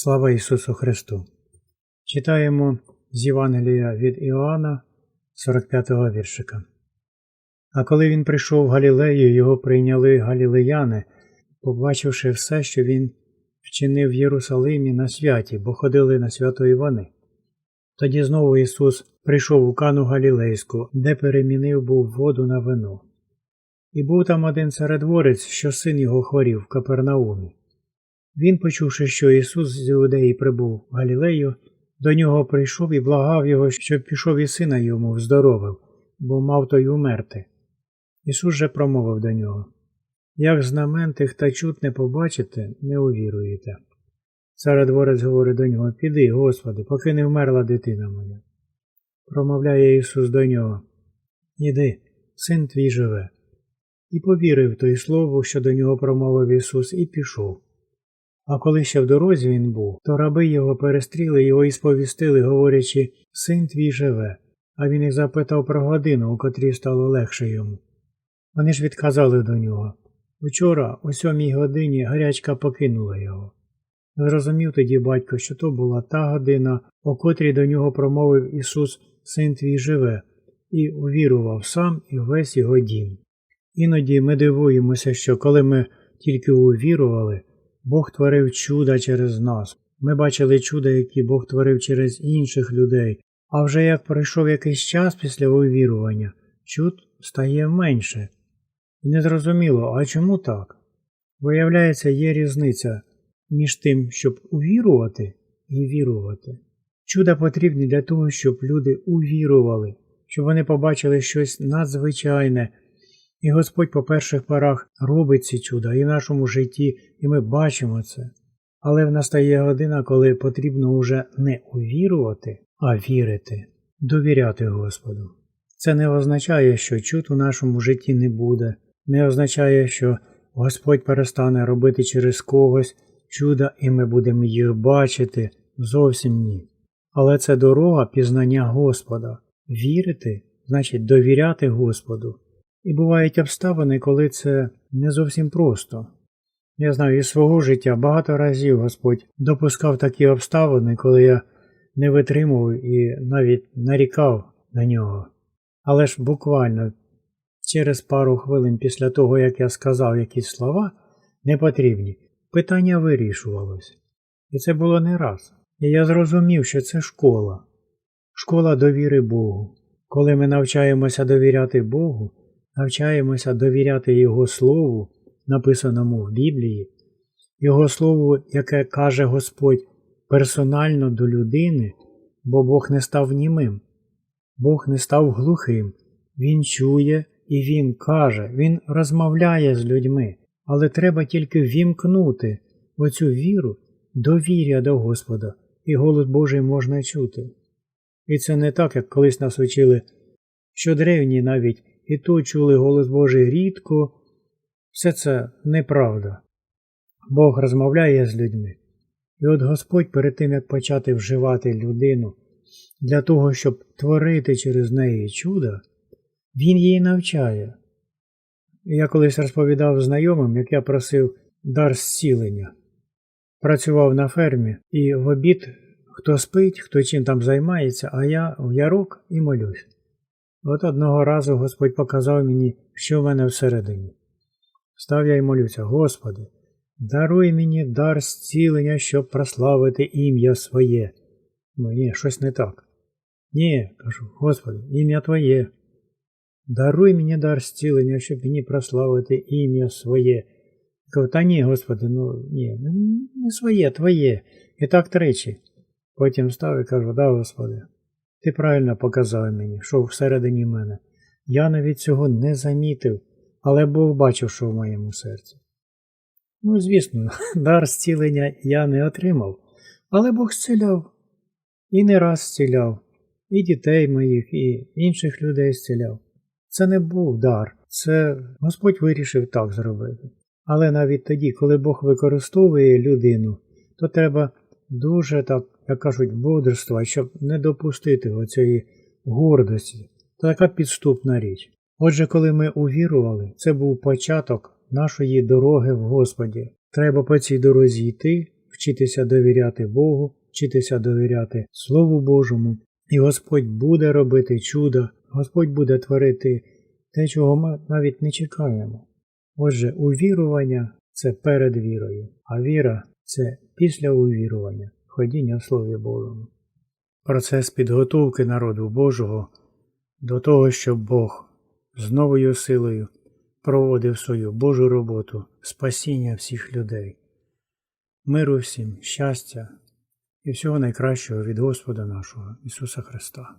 Слава Ісусу Христу! Читаємо з Євангелія від Іоанна, 45-го віршика. А коли він прийшов в Галілею, його прийняли галілеяни, побачивши все, що він вчинив в Єрусалимі на святі, бо ходили на свято Івани. Тоді знову Ісус прийшов у Кану Галілейську, де перемінив був воду на вино. І був там один царедворець, що син його хворів в Капернаумі. Він, почувши, що Ісус з Іудеї прибув в Галілею, до нього прийшов і благав його, щоб пішов і сина йому вздоровив, бо мав той умерти. Ісус же промовив до нього Як знамен тих та чут не побачите, не увіруєте. Царедворець говорить до нього Піди, Господи, поки не вмерла дитина моя. Промовляє Ісус до нього Іди, син твій живе. І повірив той слову, що до нього промовив Ісус, і пішов. А коли ще в дорозі він був, то раби його перестріли його і сповістили, говорячи Син твій живе, а він їх запитав про годину, у котрій стало легше йому. Вони ж відказали до нього Учора, о сьомій годині, гарячка покинула його. Зрозумів тоді батько, що то була та година, о котрій до нього промовив Ісус, Син твій живе, і увірував сам і весь його дім. Іноді ми дивуємося, що коли ми тільки увірували, Бог творив чуда через нас. Ми бачили чуда, які Бог творив через інших людей, а вже як пройшов якийсь час після увірування, чуд стає менше. І незрозуміло, а чому так? Виявляється, є різниця між тим, щоб увірувати і вірувати. Чуда потрібні для того, щоб люди увірували, щоб вони побачили щось надзвичайне. І Господь по перших порах робить ці чуда і в нашому житті, і ми бачимо це. Але в настає година, коли потрібно уже не увірувати, а вірити, довіряти Господу. Це не означає, що чуд у нашому житті не буде, не означає, що Господь перестане робити через когось чуда, і ми будемо їх бачити. Зовсім ні. Але це дорога пізнання Господа. Вірити значить довіряти Господу. І бувають обставини, коли це не зовсім просто. Я знаю із свого життя багато разів Господь допускав такі обставини, коли я не витримував і навіть нарікав на нього. Але ж буквально через пару хвилин після того, як я сказав якісь слова непотрібні, питання вирішувалось. І це було не раз. І я зрозумів, що це школа, школа довіри Богу. Коли ми навчаємося довіряти Богу, навчаємося довіряти Його Слову, написаному в Біблії, Його Слову, яке каже Господь персонально до людини, бо Бог не став німим, Бог не став глухим, Він чує і Він каже, Він розмовляє з людьми, але треба тільки вімкнути оцю віру, довір'я до Господа, і голос Божий можна чути. І це не так, як колись нас учили, що древні навіть і то чули голос Божий рідко, все це неправда. Бог розмовляє з людьми. І от Господь перед тим, як почати вживати людину для того, щоб творити через неї чудо, Він її навчає. Я колись розповідав знайомим, як я просив дар зцілення. Працював на фермі і в обід хто спить, хто чим там займається, а я в ярок і молюсь. От одного разу Господь показав мені, що в мене всередині. Став я й молюся, Господи, даруй мені дар зцілення, щоб прославити ім'я своє. Ну ні, щось не так. Ні, кажу, Господи, ім'я Твоє. Даруй мені дар зцілення, щоб мені прославити ім'я своє. Кажу, та ні, Господи, ну ні, не своє, Твоє. І так тричі. Потім став і кажу, да, Господи. Ти правильно показав мені, що всередині мене. Я навіть цього не замітив, але Бог бачив, що в моєму серці. Ну, звісно, дар зцілення я не отримав, але Бог зціляв. І не раз зціляв, і дітей моїх, і інших людей зціляв. Це не був дар, це Господь вирішив так зробити. Але навіть тоді, коли Бог використовує людину, то треба дуже так як кажуть, бодрства, щоб не допустити оцієї гордості. Така підступна річ. Отже, коли ми увірували, це був початок нашої дороги в Господі. Треба по цій дорозі йти, вчитися довіряти Богу, вчитися довіряти Слову Божому, і Господь буде робити чуда, Господь буде творити те, чого ми навіть не чекаємо. Отже, увірування це перед вірою, а віра це після увірування, ходіння в Слові Божому. Процес підготовки народу Божого до того, щоб Бог з новою силою проводив свою Божу роботу спасіння всіх людей. Миру всім, щастя і всього найкращого від Господа нашого Ісуса Христа.